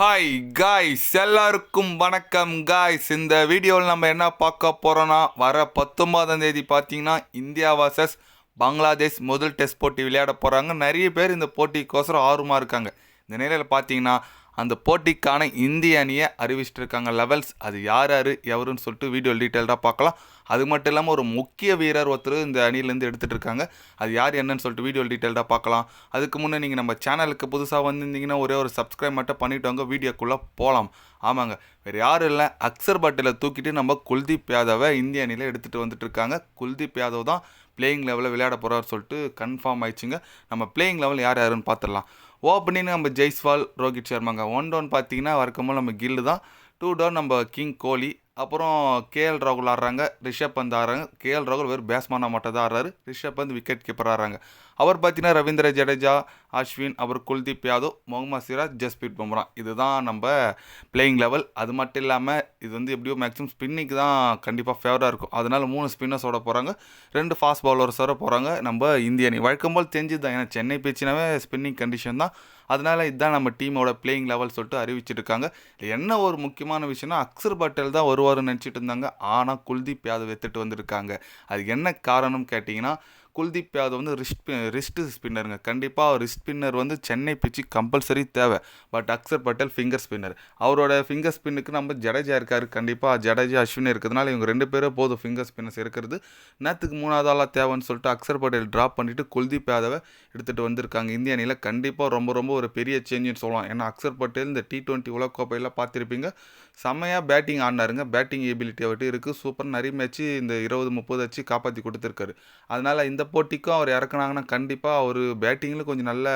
Hi guys எல்லாருக்கும் வணக்கம் guys இந்த வீடியோவில் நம்ம என்ன பார்க்க போகிறோன்னா வர பத்தொன்பதாம் தேதி பார்த்தீங்கன்னா இந்தியா வர்சஸ் பங்களாதேஷ் முதல் டெஸ்ட் போட்டி விளையாட போகிறாங்க நிறைய பேர் இந்த போட்டிக்கோசரம் ஆர்வமாக இருக்காங்க. இந்த நிலையில் பார்த்தீங்கன்னா அந்த போட்டிக்கான இந்திய அணியை அறிவிச்சிட்டு இருக்காங்க லெவல்ஸ். அது யார் யார் எவருன்னு சொல்லிட்டு வீடியோ டீட்டெயில்டாக பார்க்கலாம். அது மட்டும் இல்லாமல் ஒரு முக்கிய வீரர் ஒருத்தர் இந்த அணியிலேருந்து எடுத்துகிட்டு இருக்காங்க அது யார் என்னன்னு சொல்லிட்டு வீடியோ டீட்டெயில்டாக பார்க்கலாம். அதுக்கு முன்னே நீங்கள் நம்ம சேனலுக்கு புதுசாக வந்திருந்தீங்கன்னா ஒரே ஒரு சப்ஸ்கிரைப் மட்டும் பண்ணிட்டு வாங்க வீடியோக்குள்ளே போகலாம் ஆமாங்க வேறு யாரும் இல்லை. அக்சர் பட்டேலை தூக்கிட்டு நம்ம குல்தீப் யாதவை இந்திய அணியில் எடுத்துகிட்டு வந்துட்டு இருக்காங்க குல்தீப் யாதவ் தான் பிளேயிங் லெவலில் விளையாட போகிறார் சொல்லிட்டு கன்ஃபார்ம் ஆயிடுச்சுங்க. நம்ம பிளேயிங் லெவல் யார் யாருன்னு பார்த்துடலாம். ஓப்பனிங் நம்ம ஜெய்ஸ்வால் ரோஹித் சர்மாங்க ஒன் டவுன் பார்த்தீங்கன்னா வழக்கமாக நம்ம கில்லு தான். டூ டவுன் நம்ம கிங் கோலி அப்புறம் கேஎல் ராகுல் ஆடுறாங்க. ரிஷப் பந்த் ஆடுறாங்க. கேஎல் ராகுல் வெறும் பேட்ஸ்மேனாக மட்டும் தான் ஆடுறாரு. ரிஷப் பந்த் விக்கெட் கீப்பர் ஆடுறாங்க. அவர் பார்த்தீங்கன்னா ரவீந்திர ஜடேஜா அஸ்வின் அவர் குல்தீப் யாதவ் முகமது சிராஜ் ஜஸ்பீத் பும்ரா. இதுதான் நம்ம பிளேயிங் லெவல் அது மட்டும் இல்லாமல் இது வந்து எப்படியோ மேக்ஸிமம் ஸ்பின்னிக்கு தான் கண்டிப்பாக ஃபேவராக இருக்கும். அதனால் மூணு ஸ்பின்னர்ஸோட போகிறாங்க ரெண்டு ஃபாஸ்ட் பவுலர்ஸோட போகிறாங்க நம்ம இந்திய அணி. வழக்கம் போல் தெரிஞ்சது தான். ஏன்னா சென்னை பேச்சினாவே ஸ்பின்னிங் கண்டிஷன் தான். அதனால இதுதான் நம்ம டீமோட பிளேயிங் லெவல் சொல்லிட்டு அறிவிச்சிருக்காங்க. என்ன ஒரு முக்கியமான விஷயம்னா அக்சர் பட்டேல் தான் வருவாருன்னு நினச்சிட்டு இருந்தாங்க. ஆனால் குல்தீப் யாதவ் எடுத்துகிட்டு வந்திருக்காங்க. அது என்ன காரணம் கேட்டிங்கன்னா குல்தீப் யாதவ் வந்து ரிஸ்ட் ரிஸ்ட் ஸ்பின்னருங்க கண்டிப்பாக ரிஸ்ட் ஸ்பின்னர் வந்து சென்னை பிச்சு கம்பல்சரி தேவை. But Axar Patel finger spinner அவரோட ஃபிங்கர் ஸ்பின்னுக்கு நம்ம ஜடேஜா இருக்கார். கண்டிப்பாக ஜடேஜா அஸ்வின் இருக்கிறதுனால இவங்க ரெண்டு பேரும் போதும் ஃபிங்கர் ஸ்பின்னர்ஸ் இருக்கிறது. நேற்றுக்கு மூணாவது ஆளாக தேவைன்னு சொல்லிட்டு அக்சர் பட்டேல் ட்ராப் பண்ணிவிட்டு குல்தீப் யாதவை எடுத்துகிட்டு வந்திருக்காங்க. இந்திய அணியில் கண்டிப்பாக ரொம்ப ரொம்ப ஒரு பெரிய சேஞ்சுன்னு சொல்லலாம். ஏன்னா அக்சர் பட்டேல் இந்த டி டுவெண்ட்டி உலகக்கோப்பையில் பார்த்துருப்பீங்க. செம்மையாக பேட்டிங் ஆடினாருங்க. பேட்டிங் எபிலிட்டி அவட்டு இருக்குது சூப்பர் நிறைய மேட்ச்சு இந்த இருபது முப்பது வச்சு காப்பாற்றி கொடுத்துருக்காரு. அதனால் இந்த இந்த போட்டிக்கும் அவர் இறக்குனாங்கன்னா கண்டிப்பாக அவர் பேட்டிங்கில் கொஞ்சம் நல்ல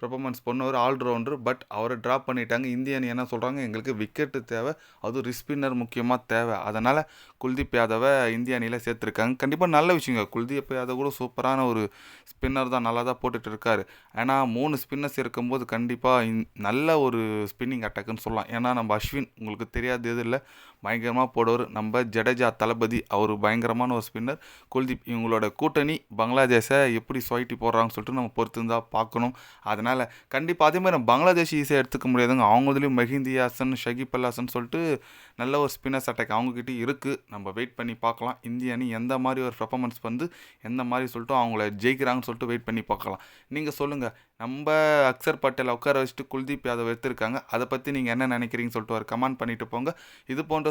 பெர்ஃபார்மன்ஸ் பண்ணுவார் ஆல்ரவுண்டர் பட் அவரை ட்ராப் பண்ணிட்டாங்க. இந்திய அணி என்ன சொல்கிறாங்க எங்களுக்கு விக்கெட்டு தேவை. அதுவும் ரிஸ்பின்னர் முக்கியமாக தேவை. அதனால் குல்தீப் யாதவை இந்திய அணியில் சேர்த்துருக்காங்க. கண்டிப்பாக நல்ல விஷயங்க. குல்தீப் யாதவ் கூட சூப்பரான ஒரு ஸ்பின்னர் தான். நல்லா தான் போட்டுட்டு இருக்காரு. ஏன்னா மூணு ஸ்பின்னர்ஸ் இருக்கும்போது கண்டிப்பாக நல்ல ஒரு ஸ்பின்னிங் அட்டாக்குன்னு சொல்லலாம். ஏன்னா நம்ம அஸ்வின் உங்களுக்கு தெரியாது இது இல்லை. பயங்கரமாக போடுவார். நம்ம ஜடேஜா தளபதி அவர் பயங்கரமான ஒரு ஸ்பின்னர் குல்தீப் இவங்களோட கூட்டணி பங்களாதேஷை எப்படி சொயிட்டி போடுறாங்கன்னு சொல்லிட்டு நம்ம பொறுத்து இருந்தால் பார்க்கணும். அதனால் கண்டிப்பாக அதேமாதிரி நம்ம பங்களாதேஷ் ஈஸியாக எடுத்துக்க முடியாதுங்க. அவங்களதுலேயும் மெஹிந்தி ஹாசன் ஷகிப் அல்லாசன் சொல்லிட்டு நல்ல ஒரு ஸ்பின்னர்ஸ் அட்டாக் அவங்கக்கிட்ட இருக்குது நம்ம வெயிட் பண்ணி பார்க்கலாம். இந்திய அணி எந்த மாதிரி ஒரு பெர்ஃபார்மன்ஸ் வந்து எந்த மாதிரி சொல்லிட்டு அவங்கள ஜெயிக்கிறாங்கன்னு சொல்லிட்டு வெயிட் பண்ணி பார்க்கலாம். நீங்கள் சொல்லுங்கள் நம்ம அக்சர் பட்டேல் உட்கார வச்சுட்டு குல்தீப் யாதவ் எடுத்திருக்காங்க. அதை பற்றி நீங்கள் என்ன நினைக்கிறீங்கன்னு சொல்லிட்டு ஒரு கமெண்ட் பண்ணிட்டு போங்க. இது போன்ற